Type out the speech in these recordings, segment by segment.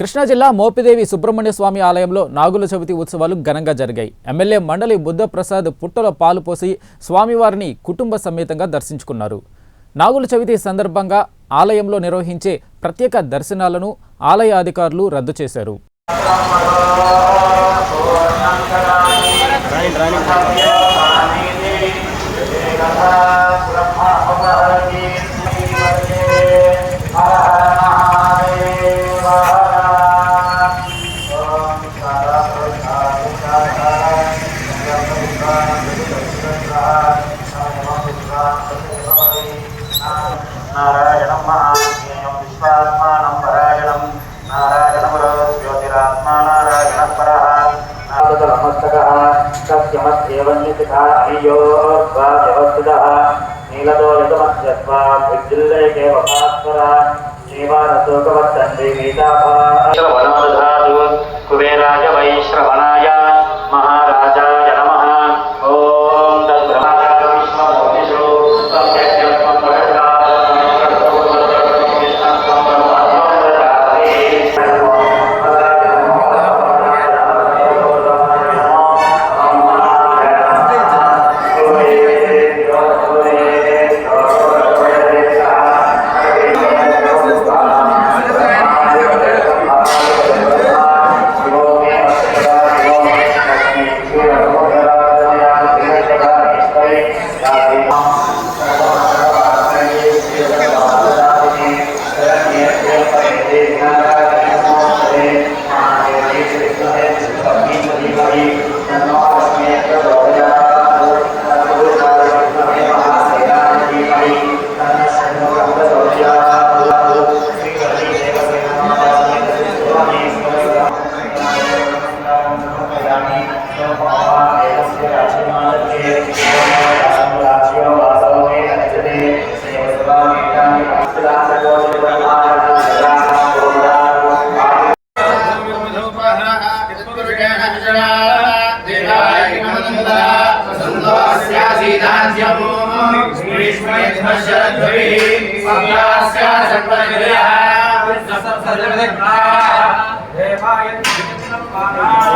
కృష్ణా జిల్లా మోపిదేవి సుబ్రహ్మణ్య స్వామి ఆలయంలో నాగుల చవితి ఉత్సవాలు ఘనంగా జరిగాయి. ఎమ్మెల్యే మండలి బుద్ధప్రసాద్ పుట్టలో పాలు పోసి స్వామివారిని కుటుంబ సమేతంగా దర్శించుకున్నారు. నాగుల చవితి సందర్భంగా ఆలయంలో నిర్వహించే ప్రత్యేక దర్శనాలను ఆలయ అధికారులు రద్దు చేశారు. నారాయణం మహాజ్ఞేయం విశ్వాత్మానం పరాయణం నారాయణపురో జ్యోతిరాత్మా నారాయణ పరః నారదమస్తకः సత్యమస్యేవన్యసితా అనియోర్వా వ్యవస్థితः నీలదోయతమస్యత్వా విద్యుల్లయకే వభాస్వర శ్రీవానశోకవర్తండి కుబేరాయ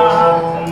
ఓం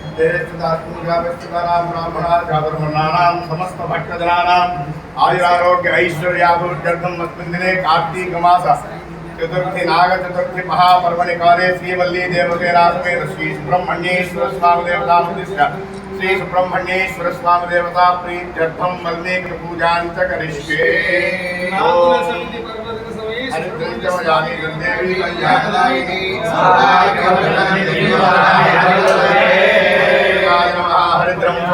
पूजाविस्तराम ब्राह्मणा ब्राह्मणानां समस्तभक्तजनानाम् आयुरारोग्य ऐश्वर्याभिवृद्ध्यर्थम् अस्मिन् दिने कार्तीकमासः चतुर्थी नागचतुर्थी महापर्वणि काले श्री श्रीसुब्रह्मण्येश्वरस्वामिदेवतामुद्दिश्य श्रीसुब्रह्मण्येश्वरस्वामिदेवता प्रीत्यर्थं वल्मीकृपूजां च करिष्ये हरिद्रञ्चमजानि गन्धेवी कल्याणदायिनी सदा कल्याणदेवाय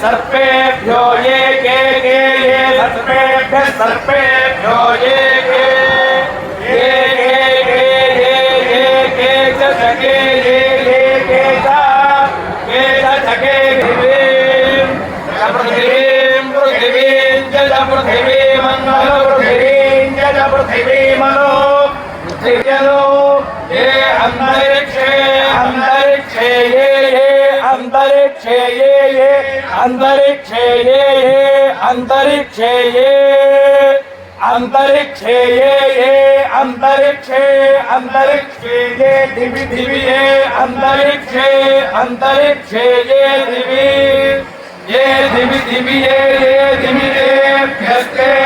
सर्पेभ्यो ये के के ये सर्पेभ्य सर्पेभ्यो ये के ये ये अंतरिक्ष ये ये अंतरिक्ष ये ये अंतरिक्ष ये अंतरिक्ष ये ये अंतरिक्ष अंतरिक्ष ये दिवी दिवी ये अंतरिक्ष अंतरिक्ष ये दिवी ये दिवी दिवी ये ये दिवी ये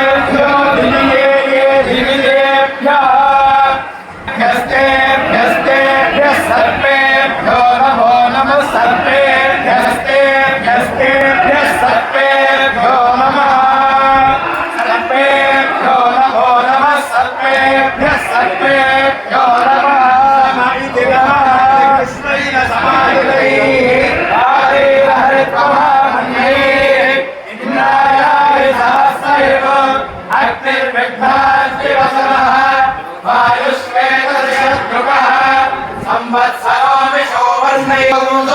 Amém.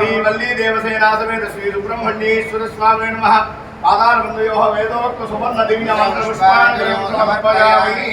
శ్రీవల్లి దేవసేనాసమేత శ్రీ సుబ్రహ్మణ్యేశ్వర స్వామి నమ పాదారవిందయో వేదోక్త సువర్ణ దివ్య మంత్రపుష్పాంజలి సమర్పయామి.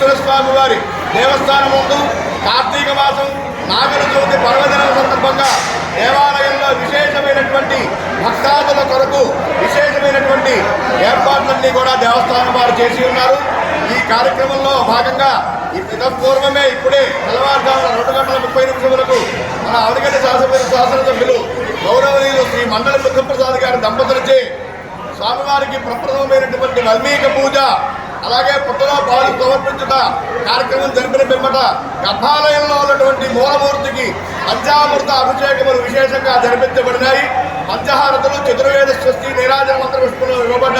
వెంకటేశ్వర స్వామి వారి దేవస్థానం ముందు కార్తీక మాసం నాగర చవితి పర్వదినం సందర్భంగా దేవాలయంలో విశేషమైనటువంటి భక్తాదుల కొరకు విశేషమైనటువంటి ఏర్పాట్లన్నీ కూడా దేవస్థానం వారు చేసి ఉన్నారు. ఈ కార్యక్రమంలో భాగంగా ఈ పూర్వమే ఇప్పుడే తెల్లవారుజామున రెండు గంటల ముప్పై నిమిషములకు మన అవనిగడ్డ శాసన శాసనసభ్యులు గౌరవనీయులు శ్రీ మండలి బుద్ధప్రసాద్ గారి దంపతులచే స్వామివారికి ప్రప్రథమైనటువంటి వల్మీక పూజ అలాగే పుట్టలో పాలు సమర్పించుట కార్యక్రమం జరిపిన పిమ్మట గర్భాలయంలో ఉన్నటువంటి మూలమూర్తికి పంచామృత అభిషేకములు విశేషంగా జరిపించబడినాయి. పంచహారతులు చతుర్వేద స్వస్తి నీరాజన మంత్ర పుష్పములు ఇవ్వబడ్డాయి.